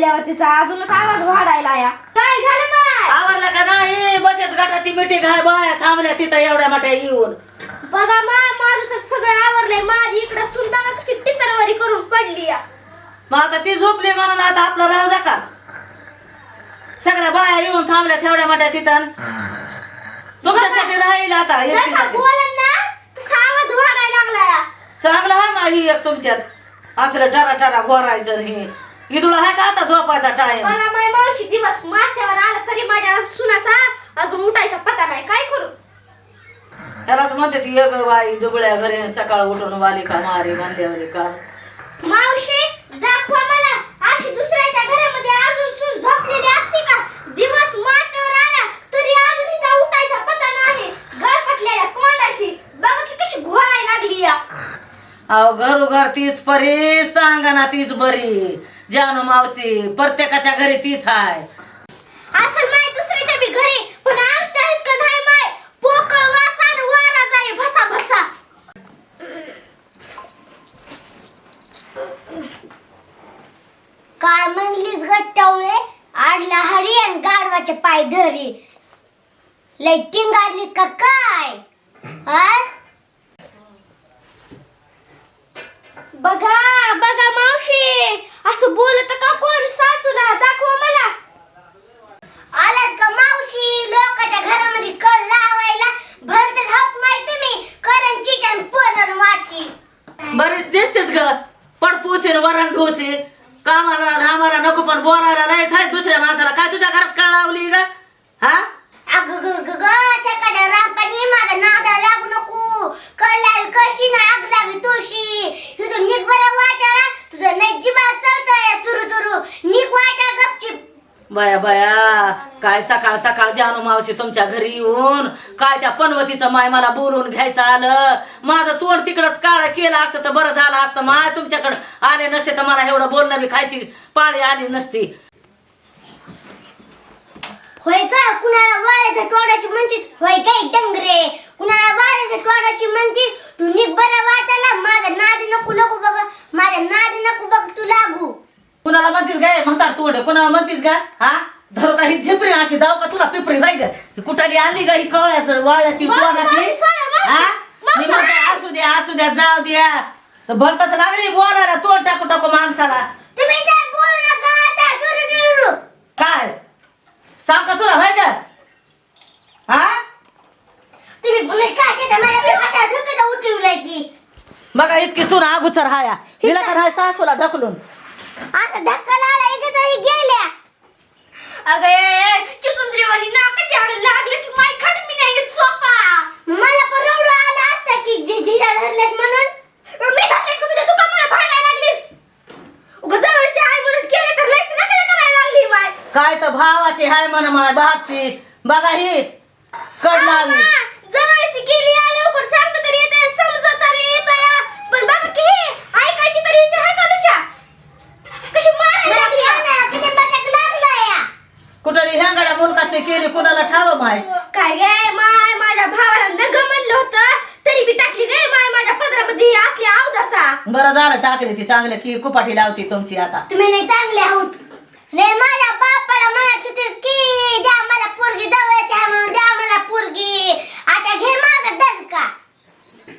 बोलल्यावर तिचा अजूनच आवाज वाढायला या काय झालं माय आवरलं का नाही? बचत गटाची मिटिंग आहे बाया थांबल्या तिथं एवढ्या मोठ्या येऊन. बघा मा माझं तर सगळं आवरलंय. माझी इकडं सून बघा कशी टितरवारी करून पडली या. मग आता ती झोपली म्हणून आता आपलं राहू द्या का? सगळ्या बाया येऊन थांबल्या तेवढ्या मोठ्या तिथं. तुमच्यासाठी राहील आता जसा एकटीसाठी. बोलन ना. तसा आवाज वाढायला लागला या. चांगलं आहे माझी एक तुमच्यात. असलं टरा टरा घोरायचं आणि हे. इथुला आहे का आता झोपायचा टाइम बघा माय मावशी दिवस माथ्यावर आला तरी माझ्या सुनाचा अजून उठायचा पता नाही. काय करू? त्यालाच म्हणते ती एक बाई दुबळ्या घरी सकाळ उठून वाली का मारी म्हणल्यावर का? मावशी दाखवा मला. अशी दुसऱ्याच्या घरामध्ये अजून सून झोपलेली असते का? दिवस माथ्यावर आला तरी अजून हिचा उठायचा पता नाही. गळपटलेल्या तोंडाची. बघा की कशी घोरायला लागली या. अहो घरोघर तीच परी सांगा ना तीच बरी. जानू मावशी प्रत्येकाच्या घरी तीच आहे असं नाही दुसरीच्या बी घरी पण आमच्या इतकं नाही माय. पोकळ वासान वारा जाई भसा भसा. काय म्हणलीस गट्टावळे आडला हरी आणि गाडवाचे पाय धरी. लाईटिंग गाडलीस का काय? हा? बघा बघा मावशी. असं बोलत का कोण सासूला? दाखवा मला. आलात का मावशी? लोकांच्या घरामध्ये कळ लावायला. भलतच हात माहिती मी. करण चिकन पोरण वाटी बरीच दिसतेच ग. पडपूसी वरण ढोसी. कामाला धामाला नको पण बोलायला नाही आहे दुसऱ्या माणसाला काय तुझ्या घरात कळ लावली ग हा अग ग ग ग सकाळच्या रापानी माझा नादा लागू नको कळ लावी कशी ना आग लावी तुळशी तुझं निक बरं वाटाळा तुझं नाही जिबा चढतोय चुरू चुरू निक वाटा गपचिप बया बया काय सकाळ सकाळ जानू मावशी तुमच्या घरी येऊन काय त्या पनवतीचं माय मला बोलून घ्यायचं आलं? माझं तोंड तिकडच काळ केलं असतं तर बरं झालं असतं. माय तुमच्याकडं आले नसते तर मला एवढं बोलणं बी खायची पाळी आली नसती. होय का? कुणाला वाळ्याच्या तोडाची म्हणतीस होय काय डंग कुणाला वाऱ्याच्या तोडाची म्हणतीस तू निक बरं वाटायला माझ्या नादी नको नको बघ माझ्या नादी नको बघ तू लागू कुणाला म्हणतीस गाय तोंड कुणाला म्हणतीस का हा? धरू का ही झिपरी अशी? जाऊ का तुला पिपरी व्हाय ग? ही कुठाली आली का ही कवळ्याचं वाळ्याची. हा? मी म्हणते असू द्या असू द्या जाऊ द्या. तर भलतच लागली बोलायला तोंड टाकू टाकू माणसाला. तुम्ही काय बोलू नका आता चुरू चुरू. काय? सांग का तुला व्हाय का हा? तुम्ही काय केलं? उठवलंय की. बघा इतकी सुन अगोचर हाया हिला का राहाय सासूला ढकलून. आता धक्का तरी अगं चितुंद्रीवाणी नाकाची आग लागलं की माय खट मी नाही सोपा मला पण रवडं आलं असतं की जे जिरा धरलेत म्हणून. मी धरले का तुझ्या तुका मला भांडायला लागलीस. उगा जवळची आई म्हणून केले तर लयच नका करायला लागली माय. काय तर भावाची हाय म्हण माय भातची बघा ही कड लावी अम्मा, जवळची केली या लवकर सांगतो तरी येते समजत तरी येत या. पण बघा की हे ऐकायची तरी इथे आहे का लुच्या कशी मारायला लागली किती बटाक लागला या कुठली ह्यांगड्या मुलकातली केली कुणाला ठाव माय? काय गे माय माझ्या भावाला नग म्हणलं होतं. तरी बी टाकली गे माय माझ्या पदरामध्ये असली अवदसा. बरं झालं टाकली ती चांगलं की कुपाटी लावती तुमची आता. तुम्ही नाही चांगले आहोत. रे माझ्या बापाला म्हणत होतीस की द्या मला पोरगी जवळची आहे म्हणून द्या मला पोरगी. आता घे माझा दणका.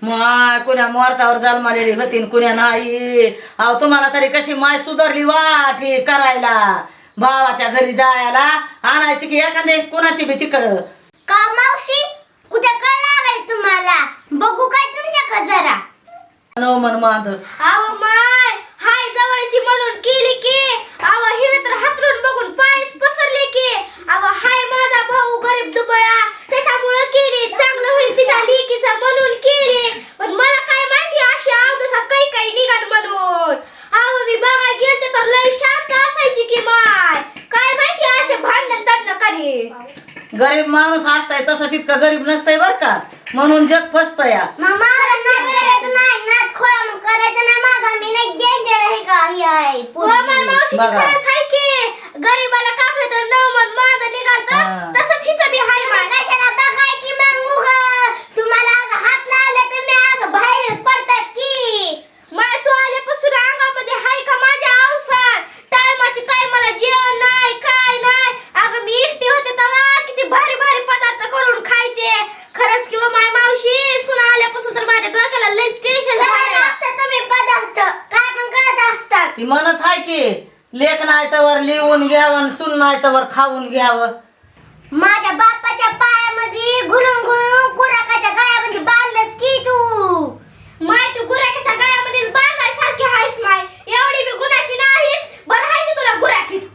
माय कुण्या मोरतावर जन्मालेली होती न कुण्या नाही. अहो तुम्हाला तरी कशी माय सुधारली वाट हे करायला? भावाच्या घरी जायला आणायची की एखादी कोणाची बी तिकडं. का मावशी? कुठे कळ लागेल तुम्हाला? बघू काय तुमच्याकडे जरा. नो मन माध अव माय हाय जवळची म्हणून केली की. अव हिने तर हातरून बघून पायच पसरले की. अव हाय माझा भाऊ गरीब दुबळा त्याच्यामुळे केली चांगलं होईल तिच्या लेकीचा म्हणून केली पण मला काय माहिती अशी अवदसा काही काही निघाल म्हणून अव मी बघा गेलते तर लय शांत असायची की माय काय माहिती असे भांडण तडणं करी गरीब माणूस तसं तितकं गरीब नसतंय बर का. म्हणून जग फसत या मग मला नाद करायचं नाही? नाद खोळा मग करायचं नाही मागा. मी नाही डेंजर आहे का ही आहे मावशी बघा. खरंच आहे की गरीबाला कापलं तर नऊ मन माझं हा. निघालतं तसंच हिचं बी हाय कशाला बघायची मग उगा ती म्हणत आहे की लेख नाही तर लिहून घ्यावं आणि नाही तर खाऊन घ्यावं. माझ्या बापाच्या पायामध्ये घुरून घुरून गुराकाच्या गळ्यामध्ये बांधलंस की तू? माय तू गुराकाच्या गळ्यामध्ये बांधाय सारखी आहेस माय. एवढी बी गुणाची नाहीस बरं आहे की तुला गुराकीच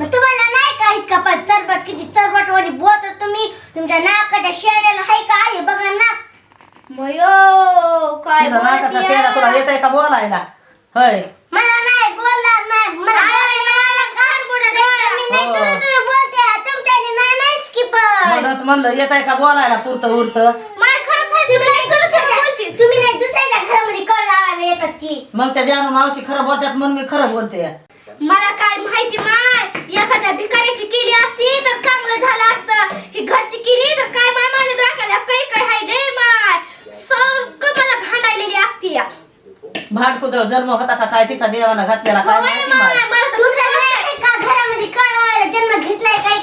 मग तुम्हाला नाही का इतका पण चरबट किती चरबट वाणी बोलतो तुम्ही? तुमच्या नाकाच्या शेड्याला हाय का आहे? बघा ना. मयो काय तुझा नाकाचा चेहरा तुला येत आहे का बोलायला? होय. मला नाही बोलणार नाही मला बोलायला गार बुडा मी नाही हो. तुझं तुझं बोलते तुमच्याने नाही नाही की पण म्हणूनच म्हणलं येत आहे का बोलायला पुरतं उरतं? मग त्या जानू मावशी खरं बोलतात म्हणून मी खरं बोलते. मला काय माहिती माय? एखाद्या भिकाऱ्याची केली असती तर चांगलं झालं असतं. ही घरची केली तर काय माय? माझ्या डोक्याला काही काय हाय गे माय. सारखं मला भांडायलेली असती. या भाटकुद जन्म होता का काय तिचा देवानं घातलेला काय माहिती माय, मला दुसऱ्या घरामध्ये कळ लावायला जन्म घेतलाय काय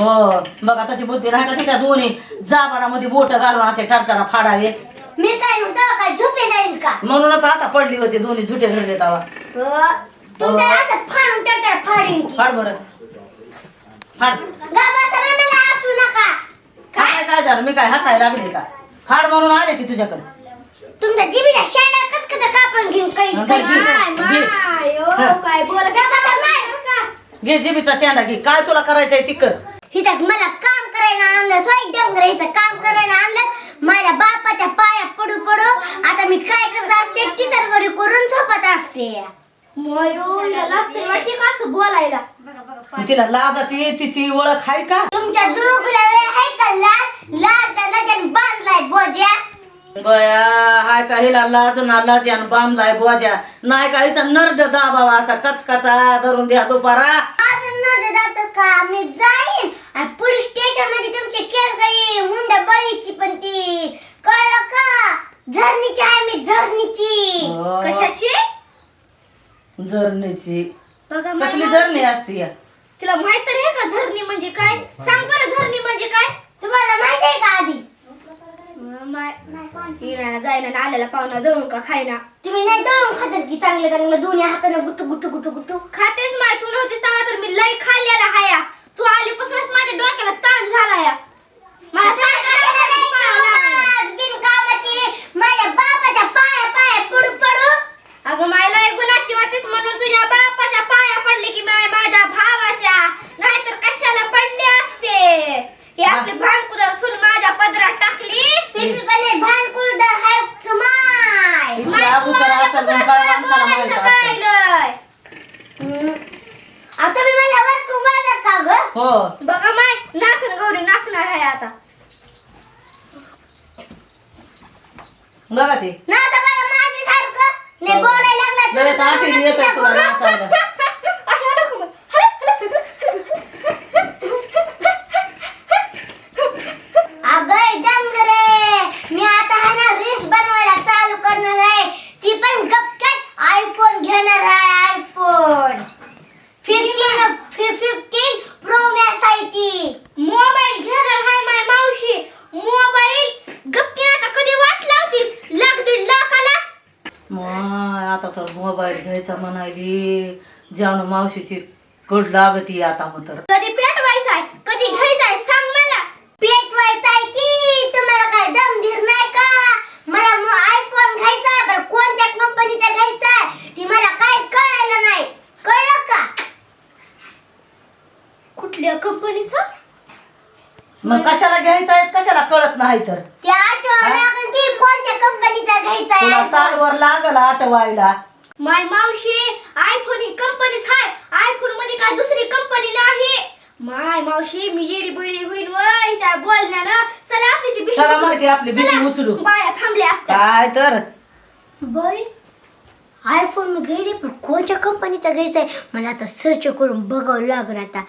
हो. बघा तशी बोलते नाही का तिच्या दोन्ही जाबाडामध्ये बोट घालून असे टरटरा फाडावे. मी काय म्हणतो काय झोपे जाईल का? म्हणूनच आता पडली होती दोन्ही झुटे धरले तवा. तुमच्या असं फाडून टाकता फाडीन की. फाड बरं. फाड. गाबा सगळं मला असू नका. काय काय? झालं? मी काय हसायला लागले का? फाड म्हणून आले की तुझ्याकडे. तुमच्या शेंडा कचकच कापून घेऊन काही काही- घे, माय, घे. माय, ओ, हा. काय बोल गाबा नाही घे जिबीचा शेंडा घे. काय तुला करायचंय ती कर. हिथं मला काम करायला आणलं सोय डोंगर इथं काम करायला आणलं. माझ्या बापाच्या पाया पडू पडू आता मी काय करत असते? टीचर वरी करून झोपत असते. बोलायला? मग तिला लाजाची तिची ओळख आहे का? तुमच्या दुखला आहे का लाज? लाज दादाच्याने बांधलाय बोज्या. बया हाय का हिला लाज ना लाज्यान बांधलाय बोजा नाही का हिचा नरड दाबावा असा कचकचा धरून द्या दुपारा अजून नजर दाबतं का मी जाईन आणि पोलीस स्टेशनमध्ये तुमची हुंडा बळीची पण ती. कळलं का? झरणीची आहे मी झरणीची. हो. कशाची? जर्नीची बघा कसली जर्नी असती या? तुला माहीत तरी आहे का झरणी म्हणजे काय? सांग बरं झरणी म्हणजे काय? तुम्हाला माहीत आहे का आधी? येणार जायना आलेला पाहुणा दळून का खायना तुम्ही नाही दळून खातात की चांगलं चांगलं दोन्ही हातानं गुट्टू गुट्टू गुट्टू गुट्टू खातेच माय तू नव्हतीस तेव्हा तर मी लई खाल्लेला हाया. तू आलीपासूनच माझ्या डोक्याला ताण झाला या अगं मायला एक गुणाची म्हणून तुझ्या बापाच्या पाया पडले की माय माझ्या भावाच्या. नाहीतर कशाला पडले असते? हे सुन माझ्या पदरात टाकली. माय. आता तुम्ही मला वस्तू का ग? हो. बघा माय नाचन गौरी नाचणार आहे आता. बघा ते नाही. बोलायला लागला तुला नाचायला. अगं डंगरे मी आता आहे ना रील्स बनवायला चालू करणार आहे ती पण गपकट आयफोन घेणार आहे iPhone fifteen fifteen pro max आहे ती मोबाईल घेणार आहे माय मावशी मोबाईल गपकी आता कधी वाट लावतीस लाख दीड लाखाला माय आता तर मोबाईल घ्यायचा म्हणाली. जानू मावशीची कड लागती आता मग तर. कधी पेटवायचा आहे कधी घ्यायचा आहे सांग मला. पेटवायचा आहे की तुम्हाला काय दमधीर नाही का? मला आयफोन घ्यायचा बरं कोणत्या कंपनीचा घ्यायचा ती मला काहीच कळायला नाही. कळलं का? कुठल्या कंपनीचा मग कशाला घ्यायचा आहे कशाला कळत नाही तर? ते की कोणत्या कंपनीचा घ्यायचा तुला सालवर लागल आठवायला. माय मावशी आयफोन ही कंपनीच आहे. आयफोनमध्ये काय दुसरी कंपनी नाही. माय मावशी मी येडी बिडी होईन वयच्या बोलण्यानं. चला आपली ती चला माहिती आपली बिशी चला, उचलू. बाया थांबल्या असतात काय तर? बाई आयफोन घ्यायला पण कोणत्या कंपनीचा घ्यायचा आहे? मला आता सर्च करून बघावं लागणार आता.